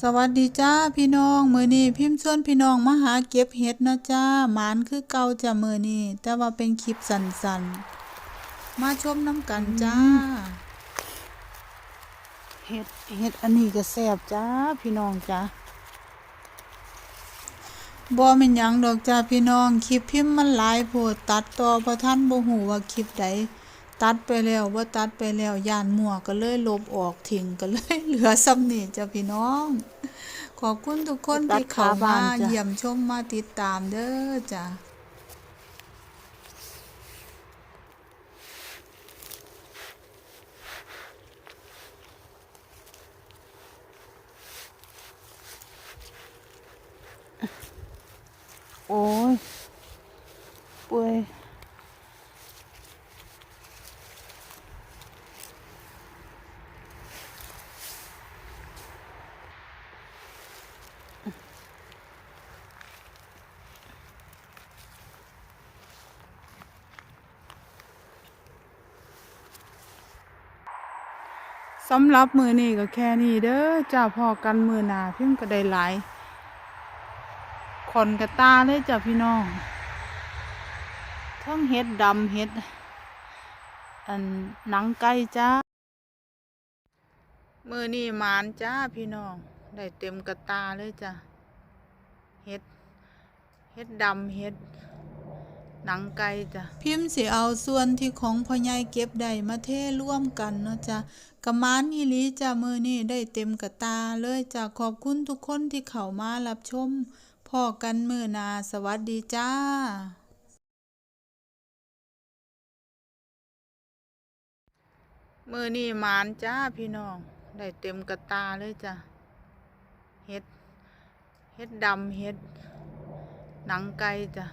สวัสดีจ้าพี่น้องมื้อนี้พิมพ์ชวนพี่น้องมาหาเก็บเห็ดนะจ้าหมานคือเก่าจ้ามื้อนี้แต่ว่าเป็นคลิปสั้นๆมาชมน้ำกันจ้าเห็ดเห็ดอันนี้ก็แซ่บจ้าพี่น้องจ้าบ่แม่นหยังดอกจ้าพี่น้องคลิปพิมพ์มันหลายโพดตัดต่อบ่ทันบ่ฮู้ว่าคลิปใด ตัดไปแล้วบ่ตัดไปแล้วย่านมั่วก็เลยลบออกทิ้งก็เลยเหลือซ้ำนี้จ้าพี่น้อง ขอบคุณทุกคนที่เข้ามาเยี่ยมชมมาติดตามเด้อจ้าโอ้ย สำหรับมือนี้ก็แค่นี้เด้อจ้าพอกันมือหนาเพิ่งก็ได้หลายขอนกระตาเลยจ้ะพี่น้องทั้งเห็ดดำเห็ดอันหนังไก่จ้ามือนี่มานจ้าพี่น้อง ได้เต็มกระตาเลยจ้ะเห็ดเห็ดดำเห็ด หนังไก่จ้ะพิมพ์สิเอาส่วนที่ของพ่อใหญ่เก็บได้มาเทร่วมกันเนาะจ้ะกะมานอีหลีจ้ะมื้อนี้ได้เต็มกระตาเลยจ้ะขอบคุณทุกคนที่เข้ามารับชมพอกันมื้อหน้าสวัสดีจ้ามือนี่หมานจ้าพี่น้อง ได้เต็มกระตาเลยจ้ะเห็ดเห็ดดำเห็ด หนังไก่จ้ะ